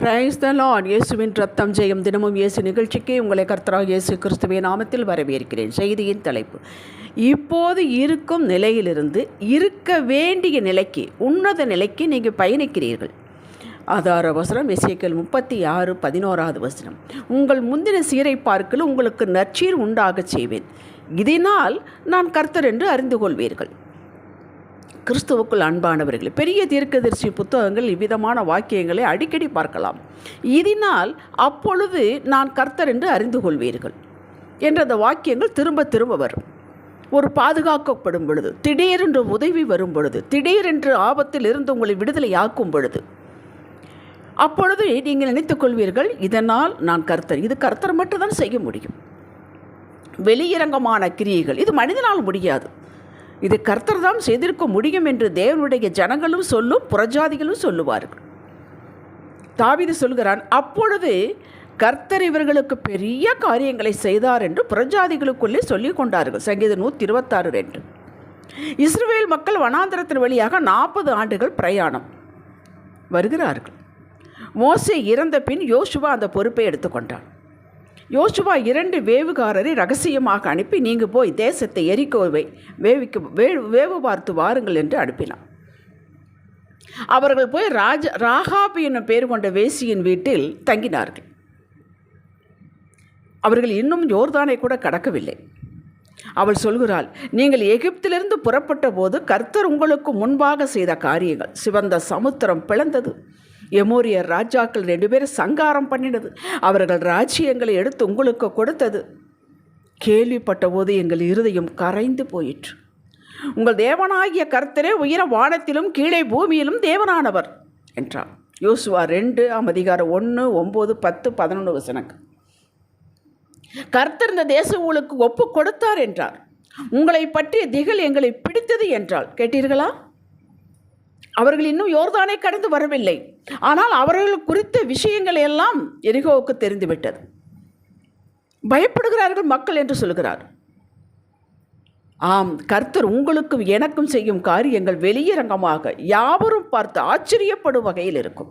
Praise the Lord இயேசுவின் ரத்தம் ஜெயம் தினமும் இயேசு நிகழ்ச்சிக்கு உங்களை கர்த்தராக இயேசு கிறிஸ்துவின் நாமத்தில் வரவேற்கிறேன். செய்தியின் தலைப்பு. இப்போது இருக்கும் நிலையிலிருந்து இருக்க வேண்டிய நிலைக்கு உன்னத நிலைக்கு நீங்கள் பயணிக்கிறீர்கள். ஆதார வசனம் இசைக்கல் முப்பத்தி ஆறு பதினோராவது வசனம். உங்கள் முந்தின சீரை பார்க்கல உங்களுக்கு நற்சீர் உண்டாகச் செய்வேன். இதனால் நான் கர்த்தர் என்று அறிந்து கொள்வீர்கள். கிறிஸ்துவுக்குள் அன்பானவர்களே பெரிய தீர்க்கதரிசி புத்தகங்கள் இவ்விதமான வாக்கியங்களை அடிக்கடி பார்க்கலாம். இதனால் அப்பொழுது நான் கர்த்தர் என்று அறிந்து கொள்வீர்கள் என்ற அந்த வாக்கியங்கள் திரும்ப திரும்ப வரும். ஒரு பாதுகாக்கப்படும் பொழுது திடீரென்று உதவி வரும் பொழுது திடீரென்று ஆபத்தில் இருந்து உங்களை விடுதலை ஆக்கும் பொழுது அப்பொழுது நீங்கள் நினைத்துக் கொள்வீர்கள் இதனால் நான் கர்த்தர் இது கர்த்தர் மட்டும்தான் செய்ய முடியும். வெளியரங்கமான கிரியைகள் இது மனிதனால் முடியாது. இது கர்த்தர் தான் செய்திருக்க முடியும் என்று தேவனுடைய ஜனங்களும் சொல்லும் புறஜாதிகளும் சொல்லுவார்கள். தாவித சொல்கிறான் அப்பொழுது கர்த்தர் இவர்களுக்கு பெரிய காரியங்களை செய்தார் என்று புறஜாதிகளுக்குள்ளே சொல்லிக் கொண்டார்கள். சங்கீத நூற்றி இருபத்தாறு ரெண்டு. இஸ்ரேல் மக்கள் வனாந்திரத்தின் வழியாக நாற்பது ஆண்டுகள் பிரயாணம் வருகிறார்கள். மோசை இறந்த பின் யோசுவா அந்த பொறுப்பை எடுத்துக்கொண்டான் யோசுவா இரண்டு வேவுகாரரை ரகசியமாக அனுப்பி நீங்கள் போய் தேசத்தை எரிக்கோவை வேவிக்க வே வேவு பார்த்து வாருங்கள் என்று அனுப்பினான். அவர்கள் போய் ராஜ ராகாபி என்னும் பேர் கொண்ட வேசியின் வீட்டில் தங்கினார்கள். அவர்கள் இன்னும் யோர்தானை கூட கடக்கவில்லை. அவள் சொல்கிறாள் நீங்கள் எகிப்திலிருந்து புறப்பட்ட போது கர்த்தர் உங்களுக்கு முன்பாக செய்த காரியங்கள் சிவந்த சமுத்திரம் பிளந்தது. எமோரியர் ராஜாக்கள் ரெண்டு பேரும் சங்காரம் பண்ணினது. அவர்கள் ராஜ்யங்களை எடுத்து உங்களுக்கு கொடுத்தது. கேள்விப்பட்ட போது எங்கள் இருதயம் கரைந்து போயிற்று. உங்கள் தேவனாகிய கர்த்தரே உயர வானத்திலும் கீழே பூமியிலும் தேவனானவர் என்றார். யோசுவா ரெண்டு அதிகாரம் ஒன்று ஒம்பது பத்து பதினொன்று வசனங்கள். கர்த்தர் இந்த தேச உங்களுக்கு ஒப்பு கொடுத்தார் என்றார். உங்களை பற்றிய திகழ் எங்களை பிடித்தது என்றால் கேட்டீர்களா? அவர்கள் இன்னும் யோர்தானை கடந்து வரவில்லை. ஆனால் அவர்கள் குறித்த விஷயங்கள் எல்லாம் எரிகோவுக்கு தெரிந்துவிட்டது. பயப்படுகிறார்கள் மக்கள் என்று சொல்கிறார். ஆம் கர்த்தர் உங்களுக்கும் எனக்கும் செய்யும் காரியங்கள் வெளியரங்கமாக யாவரும் பார்த்து ஆச்சரியப்படும் வகையில் இருக்கும்.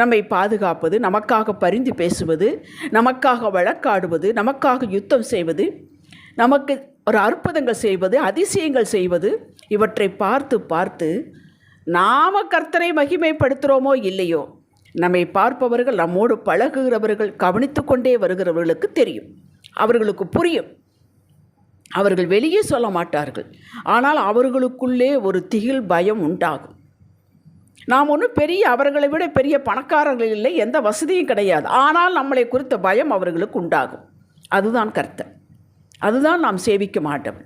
நம்மை பாதுகாப்பது நமக்காக பரிந்து பேசுவது நமக்காக வழக்காடுவது நமக்காக யுத்தம் செய்வது நமக்கு ஒரு அற்புதங்கள் செய்வது அதிசயங்கள் செய்வது இவற்றை பார்த்து பார்த்து நாம கர்த்தரை மகிமைப்படுத்துகிறோமோ இல்லையோ? நம்மை பார்ப்பவர்கள் நம்மோடு பழகுகிறவர்கள் கவனித்து கொண்டே வருகிறவர்களுக்கு தெரியும். அவர்களுக்கு புரியும். அவர்கள் வெளியே சொல்ல மாட்டார்கள். ஆனால் அவர்களுக்குள்ளே ஒரு திகில் பயம் உண்டாகும். நாம் ஒன்றும் பெரிய அவர்களை விட பெரிய பணக்காரர்கள் இல்லை எந்த வசதியும் கிடையாது. ஆனால் நம்மளை குறித்த பயம் அவர்களுக்கு உண்டாகும். அதுதான் கர்த்தர். அதுதான் நாம் சேவிக்க மாட்டோம்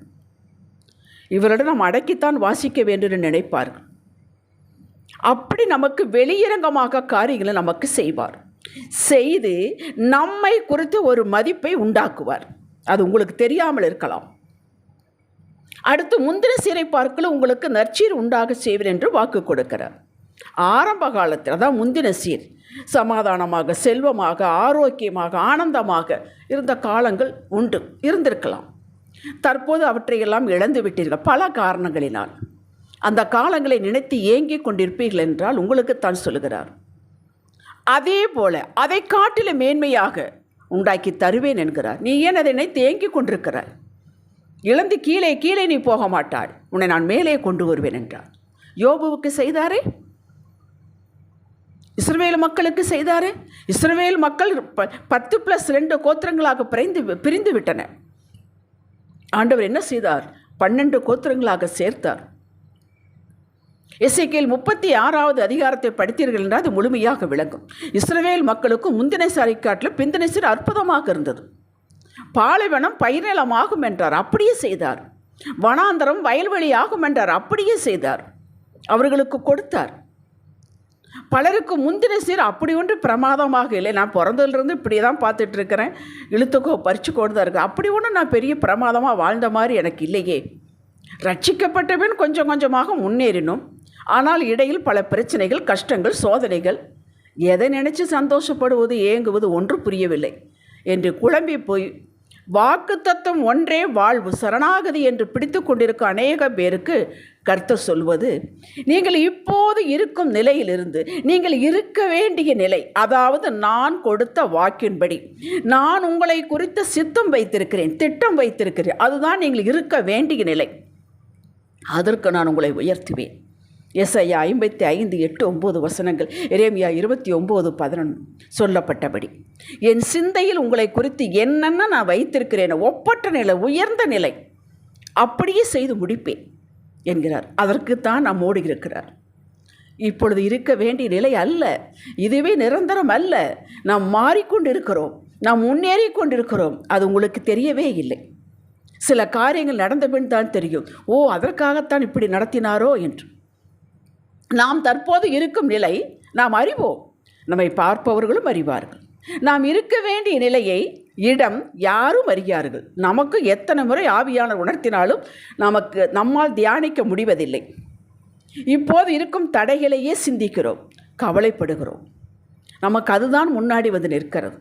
இவரிடம் நாம் அடக்கித்தான் வாசிக்க வேண்டும் என்று நினைப்பார்கள். அப்படி நமக்கு வெளியரங்கமாக காரியங்களை நமக்கு செய்வார். செய்து நம்மை குறித்து ஒரு மதிப்பை உண்டாக்குவார். அது உங்களுக்கு தெரியாமல் இருக்கலாம். அடுத்து முந்தின சீரை பார்க்கல உங்களுக்கு நற்சீர் உண்டாக செய்வர் என்று வாக்கு கொடுக்கிறார். ஆரம்ப காலத்தில் தான் முந்தின சீர். சமாதானமாக செல்வமாக ஆரோக்கியமாக ஆனந்தமாக இருந்த காலங்கள் உண்டு இருந்திருக்கலாம். தற்போது அவற்றையெல்லாம் இழந்து விட்டீர்கள் பல காரணங்களினால். அந்த காலங்களை நினைத்து ஏங்கிக் கொண்டிருப்பீர்கள் என்றால் உங்களுக்குத்தான் சொல்லுகிறார். அதே போல அதை காட்டிலும் மேன்மையாக உண்டாக்கி தருவேன் என்கிறார். நீ ஏன் அதை நினைத்து ஏங்கிக் கொண்டிருக்கிறாய்? இழந்து கீழே கீழே நீ போக மாட்டாள் உன்னை நான் மேலே கொண்டு வருவேன் என்றார். யோபுவுக்கு செய்தாரே? இஸ்ரவேல் மக்களுக்கு செய்தாரே? இஸ்ரவேல் மக்கள் ப பத்து ப்ளஸ் ரெண்டு கோத்திரங்களாக பிரிந்து பிரிந்து விட்டன ஆண்டவர் என்ன செய்தார்? பன்னெண்டு கோத்திரங்களாக சேர்த்தார். எஸ்ஐகேல் முப்பத்தி ஆறாவது அதிகாரத்தை படித்தீர்கள் என்றால் அது முழுமையாக விளங்கும். இஸ்ரவேல் மக்களுக்கும் முந்தின சாரை காட்டில் பிந்தின சிறு அற்புதமாக இருந்தது. பாலைவனம் பயிர்நிலமாகும் என்றார் அப்படியே செய்தார். வனாந்தரம் வயல்வெளி ஆகும் என்றார் அப்படியே செய்தார். அவர்களுக்கு கொடுத்தார். பலருக்கு முந்தின சீர் அப்படி ஒன்று பிரமாதமாக இல்லை. நான் பிறந்ததுலேருந்து இப்படி தான் பார்த்துட்டு இருக்கிறேன் இழுத்துக்கோ பறிச்சு கொண்டு தான் இருக்கு. அப்படி ஒன்று நான் பெரிய பிரமாதமாக வாழ்ந்த மாதிரி எனக்கு இல்லையே. ரட்சிக்கப்பட்ட பின் கொஞ்சம் கொஞ்சமாக முன்னேறினோம். ஆனால் இடையில் பல பிரச்சனைகள் கஷ்டங்கள் சோதனைகள். எதை நினைச்சு சந்தோஷப்படுவது ஏங்குவது ஒன்று புரியவில்லை. என்று குழம்பி போய் வாக்கு தத்துவம் ஒன்றே வாழ்வு சரணாகதி என்று பிடித்து கொண்டிருக்க அநேக பேருக்கு கருத்து சொல்வது நீங்கள் இப்போது இருக்கும் நிலையிலிருந்து நீங்கள் இருக்க வேண்டிய நிலை அதாவது நான் கொடுத்த வாக்கின்படி நான் உங்களை குறித்த சித்தம் வைத்திருக்கிறேன் திட்டம் வைத்திருக்கிறேன் அதுதான் நீங்கள் இருக்க வேண்டிய நிலை. அதற்கு நான் உங்களை உயர்த்துவேன். எஸ்ஐயா ஐம்பத்தி ஐந்து எட்டு ஒம்பது வசனங்கள். எரேமியா இருபத்தி ஒம்பது பதினொன்று சொல்லப்பட்டபடி என் சிந்தையில் உங்களை குறித்து என்னென்ன நான் வைத்திருக்கிறேன் ஒப்பற்ற நிலை உயர்ந்த நிலை அப்படியே செய்து முடிப்பேன் என்கிறார். அதற்குத்தான் நாம் ஓடி இருக்கிறார் இப்பொழுது இருக்க வேண்டிய நிலை அல்ல இதுவே நிரந்தரம் அல்ல. நாம் மாறிக்கொண்டு இருக்கிறோம் நாம் முன்னேறி கொண்டிருக்கிறோம் அது உங்களுக்கு தெரியவே இல்லை. சில காரியங்கள் நடந்த பின் தான் தெரியும். ஓ அதற்காகத்தான் இப்படி நடத்தினாரோ என்று. நாம் தற்போது இருக்கும் நிலை நாம் அறிவோம். நம்மை பார்ப்பவர்களும் அறிவார்கள். நாம் இருக்க வேண்டிய நிலையை இடம் யாரும் அறியார்கள். நமக்கு எத்தனை முறை ஆவியாளர் உணர்த்தினாலும் நமக்கு நம்மால் தியானிக்க முடிவதில்லை. இப்போது இருக்கும் தடைகளையே சிந்திக்கிறோம் கவலைப்படுகிறோம். நமக்கு அதுதான் முன்னாடி வந்து நிற்கிறது.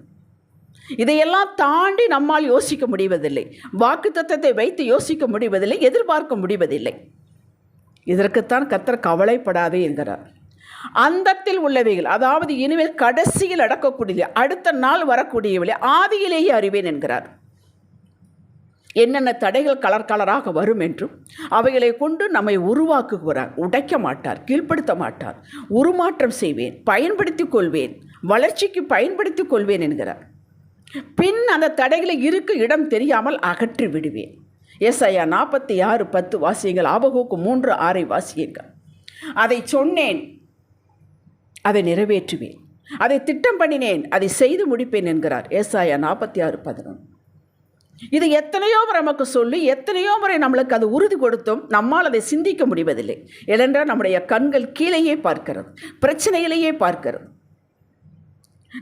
இதையெல்லாம் தாண்டி நம்மால் யோசிக்க முடிவதில்லை. வாக்கு தத்துவத்தை வைத்து யோசிக்க முடிவதில்லை எதிர்பார்க்க முடிவதில்லை. இதற்குத்தான் கத்தர் கவலைப்படாதே என்கிறார். அந்தத்தில் உள்ளவைகள் அதாவது இனிமேல் கடைசியில் அடக்கக்கூடிய அடுத்த நாள் வரக்கூடியவளை ஆதியிலேயே அறிவேன் என்கிறார். என்னென்ன தடைகள் கலர் கலராக வரும் என்றும் அவைகளை கொண்டு நம்மை உருவாக்குகிறார் உடைக்க மாட்டார் கீழ்ப்படுத்த மாட்டார் உருமாற்றம் செய்வேன் பயன்படுத்திக் கொள்வேன் வளர்ச்சிக்கு பயன்படுத்திக் கொள்வேன் என்கிறார். பின் அந்த தடைகளை இருக்க இடம் தெரியாமல் அகற்றி விடுவேன் ஐயா நாற்பத்தி ஆறு பத்து வாசியங்கள் ஆபகோக்கு மூன்று ஆறை வாசியுங்கள் அதை சொன்னேன் அதை நிறைவேற்றுவேன். அதை திட்டம் பண்ணினேன் அதை செய்து முடிப்பேன் என்கிறார் ஏசாயா நாற்பத்தி ஆறு பதினொன்று. இது எத்தனையோ முறை நமக்கு சொல்லி எத்தனையோ முறை நம்மளுக்கு அது உறுதி கொடுத்தும் நம்மால் அதை சிந்திக்க முடிவதில்லை. ஏனென்றால் நம்முடைய கண்கள் கீழேயே பார்க்கிறது பிரச்சனையிலேயே பார்க்கிறது.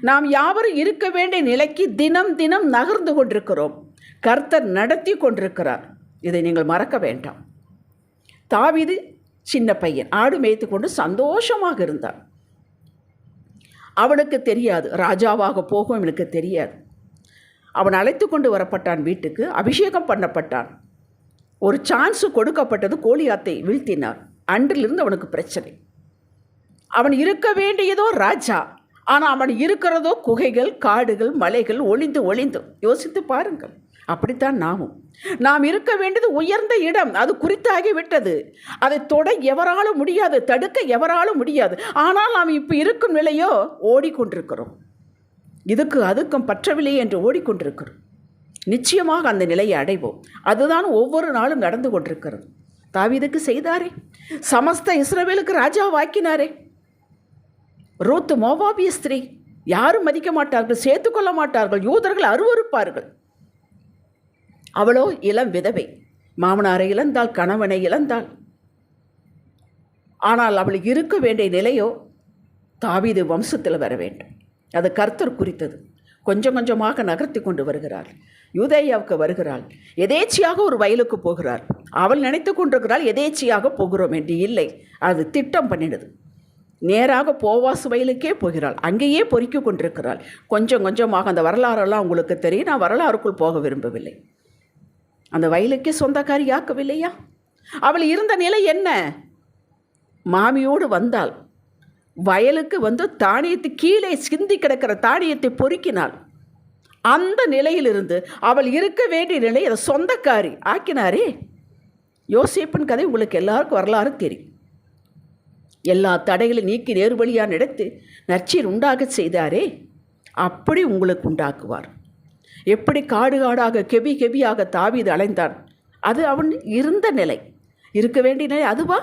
நாம் யாவரும் இருக்க வேண்டிய நிலைக்கு தினம் தினம் நகர்ந்து கொண்டிருக்கிறோம். கர்த்தர் நடத்தி கொண்டிருக்கிறார். இதை நீங்கள் மறக்க வேண்டாம். தாவிது சின்ன பையன். ஆடு மேய்த்து கொண்டு சந்தோஷமாக இருந்தான். அவனுக்கு தெரியாது. ராஜாவாக போகும் எனக்கு தெரியாது. அவன் அழைத்து கொண்டு வரப்பட்டான் வீட்டுக்கு. அபிஷேகம் பண்ணப்பட்டான். ஒரு சான்ஸு கொடுக்கப்பட்டது கோலியாத்தை வீழ்த்தினார். அன்றிலிருந்து அவனுக்கு பிரச்சனை. அவன் இருக்க வேண்டியதோ ராஜா. ஆனால் அவன் இருக்கிறதோ குகைகள் காடுகள் மலைகள் ஒளிந்து ஒளிந்து. யோசித்து பாருங்கள். அப்படித்தான் நாமும். நாம் இருக்க வேண்டியது உயர்ந்த இடம். அது குறித்தாகி விட்டது. அதை தொட எவராலும் முடியாது தடுக்க எவராலும் முடியாது. ஆனால் நாம் இப்போ இருக்கும் நிலையோ ஓடிக்கொண்டிருக்கிறோம். இதுக்கு அதுக்கும் பற்றவில்லை என்று ஓடிக்கொண்டிருக்கிறோம். நிச்சயமாக அந்த நிலையை அடைவோம். அதுதான் ஒவ்வொரு நாளும் நடந்து கொண்டிருக்கிறது. தாவிதுக்கு செய்தாரே. சமஸ்த இஸ்ரவேலுக்கு ராஜா வாக்கினாரே. ரூத்து மோவாபிய ஸ்திரீ. யாரும் மதிக்க மாட்டார்கள் சேர்த்துக்கொள்ள மாட்டார்கள். யூதர்கள் அருவறுப்பார்கள் அவளோ இளம் விதவை. மாமனாரை இழந்தாள் கணவனை இழந்தாள் ஆனால் அவள் இருக்க வேண்டிய நிலையோ தாவீது வம்சத்தில் வர வேண்டும். அது கர்த்தர் குறித்தது. கொஞ்சம் கொஞ்சமாக நகர்த்தி கொண்டு வருகிறாள் யூதேயாவுக்கு வருகிறாள். எதேச்சியாக ஒரு வயலுக்கு போகிறாள் அவள் நினைத்து கொண்டிருக்கிறாள் எதேச்சியாக போகிறோம் என்று இல்லை. அது திட்டம் பண்ணினது. நேராக போவாசு வயலுக்கே போகிறாள். அங்கேயே பொறிக்க கொண்டிருக்கிறாள். கொஞ்சம் கொஞ்சமாக அந்த வரலாறெல்லாம் உங்களுக்கு தெரியும். நான் வரலாறுக்குள் போக விரும்பவில்லை. அந்த வயலுக்கே சொந்தக்காரி ஆக்கவில்லையா அவள் இருந்த நிலை என்ன? மாமியோடு வந்தாள். வயலுக்கு வந்து தானியத்தை கீழே சிந்தி கிடக்கிற தானியத்தை பொறுக்கினாள். அந்த நிலையிலிருந்து அவள் இருக்க வேண்டிய நிலை அதை சொந்தக்காரி ஆக்கினாரே. யோசிப்பின் கதை உங்களுக்கு எல்லாருக்கும் வரலாறு தெரியும். எல்லா தடைகளையும் நீக்கி நேர்வழியாக நடத்தி நற்சீர் உண்டாக செய்தாரே. அப்படி உங்களுக்கு உண்டாக்குவார். எப்படி காடு காடாக கெபி கெபியாக தாவிது அலைந்தான். அது அவன் இருந்த நிலை. இருக்க வேண்டிய நிலை அதுவா?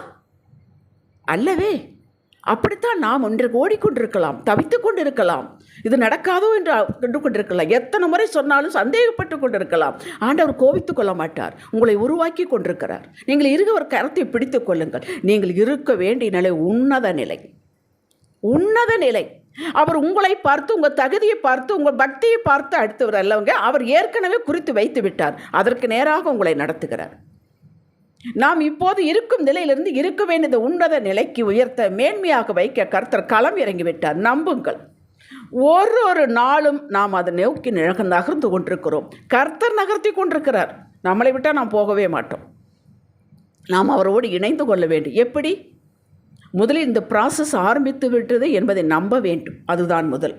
அல்லவே. அப்படித்தான் நாம் ஒன்று ஓடிக்கொண்டிருக்கலாம் தவித்து கொண்டிருக்கலாம். இது நடக்காதோ என்று கண்டு கொண்டிருக்கலாம். எத்தனை முறை சொன்னாலும் சந்தேகப்பட்டு கொண்டிருக்கலாம். ஆண்டவர் கோவித்து கொள்ள மாட்டார். உங்களை உருவாக்கி கொண்டிருக்கிறார். நீங்கள் இருக்க ஒரு கரத்தை பிடித்து கொள்ளுங்கள். நீங்கள் இருக்க வேண்டிய நிலை உன்னத நிலை. உன்னத நிலை. அவர் உங்களை பார்த்து உங்கள் தகுதியை பார்த்து உங்கள் பக்தியை பார்த்து அடுத்தவர் அல்லவங்க அவர் ஏற்கனவே குறித்து வைத்து விட்டார். அதற்கு நேராக உங்களை நடத்துகிறார். நாம் இப்போது இருக்கும் நிலையிலிருந்து இருக்க வேண்டியது உன்னத நிலைக்கு உயர்த்த மேன்மையாக வைக்க கர்த்தர் களம் இறங்கிவிட்டார் நம்புங்கள். ஒரு ஒரு நாளும் நாம் அதை நோக்கி நிழக நகர்ந்து கொண்டிருக்கிறோம். கர்த்தர் நகர்த்தி கொண்டிருக்கிறார். நம்மளை விட்டால் நாம் போகவே மாட்டோம். நாம் அவரோடு இணைந்து கொள்ள வேண்டும். எப்படி? முதலில் இந்த ப்ராசஸ் ஆரம்பித்து விட்டது என்பதை நம்ப வேண்டும். அதுதான் முதல்.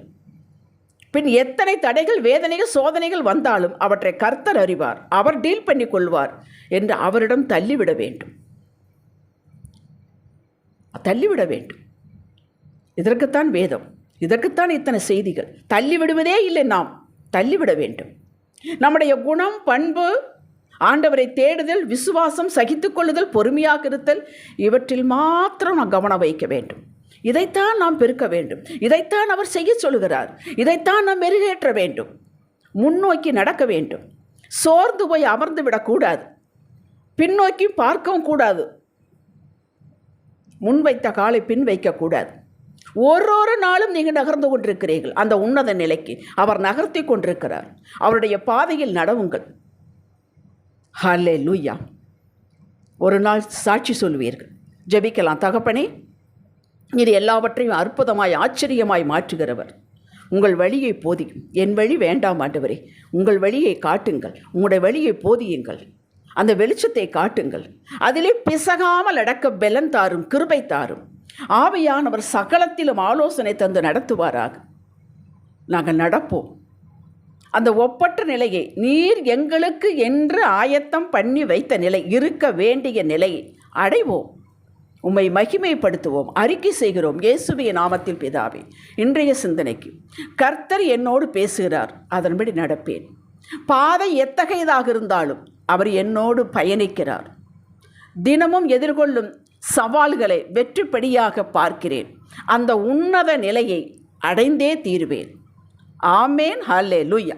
பின் எத்தனை தடைகள் வேதனைகள் சோதனைகள் வந்தாலும் அவற்றை கர்த்தர் அறிவார் அவர் டீல் பண்ணி கொள்வார் என்று அவரிடம் தள்ளிவிட வேண்டும். தள்ளிவிட வேண்டும். இதற்குத்தான் வேதம் இதற்குத்தான் இத்தனை செய்திகள். தள்ளிவிடுவதே இல்லை நாம் தள்ளிவிட வேண்டும். நம்முடைய குணம் பண்பு ஆண்டவரை தேடுதல் விசுவாசம் சகித்துக்கொள்ளுதல் பொறுமையாக இருத்தல் இவற்றில் மாத்திரம் நாம் கவனம் வைக்க வேண்டும். இதைத்தான் நாம் பெருக்க வேண்டும். இதைத்தான் அவர் செய்ய சொல்கிறார் இதைத்தான் நாம் மெருகேற்ற வேண்டும். முன்னோக்கி நடக்க வேண்டும். சோர்ந்து போய் அமர்ந்து விடக்கூடாது பின்னோக்கி பார்க்கவும் கூடாது. முன் வைத்த காலை பின் வைக்கக்கூடாது ஒரு ஒரு நாளும் நீங்கள் நகர்ந்து கொண்டிருக்கிறீர்கள். அந்த உன்னத நிலைக்கு அவர் நகர்த்தி கொண்டிருக்கிறார். அவருடைய பாதையில் நடவுங்கள். ஹலே லூயா ஒரு நாள் சாட்சி சொல்வீர்கள் ஜெபிக்கலாம் தகப்பனே. இது எல்லாவற்றையும் அற்புதமாய் ஆச்சரியமாய் மாற்றுகிறவர். உங்கள் வழியை போதியும் என் வழி வேண்டாம் ஆண்டவரே. உங்கள் வழியை காட்டுங்கள். உங்களுடைய வழியை போதியுங்கள். அந்த வெளிச்சத்தை காட்டுங்கள். அதிலே பிசகாமல் அடக்க பெலன் தாரும் கிருபை தாரும். ஆவையானவர் சகலத்திலும் ஆலோசனை தந்து நடத்துவாராக. நாங்கள் நடப்போம். அந்த ஒப்பற்ற நிலையை நீர் எங்களுக்கு என்று ஆயத்தம் பண்ணி வைத்த நிலை இருக்க வேண்டிய நிலையை அடைவோம். உம்மை மகிமைப்படுத்துவோம் அறிக்கை செய்கிறோம் இயேசுவிய நாமத்தில் பிதாவே. இன்றைய சிந்தனைக்கு கர்த்தர் என்னோடு பேசுகிறார் அதன்படி நடப்பேன். பாதை எத்தகையதாக இருந்தாலும் அவர் என்னோடு பயணிக்கிறார். தினமும் எதிர்கொள்ளும் சவால்களை வெற்றிப்படியாக பார்க்கிறேன். அந்த உன்னத நிலையை அடைந்தே தீருவேன். ஆமேன். ஹல்லே லூயா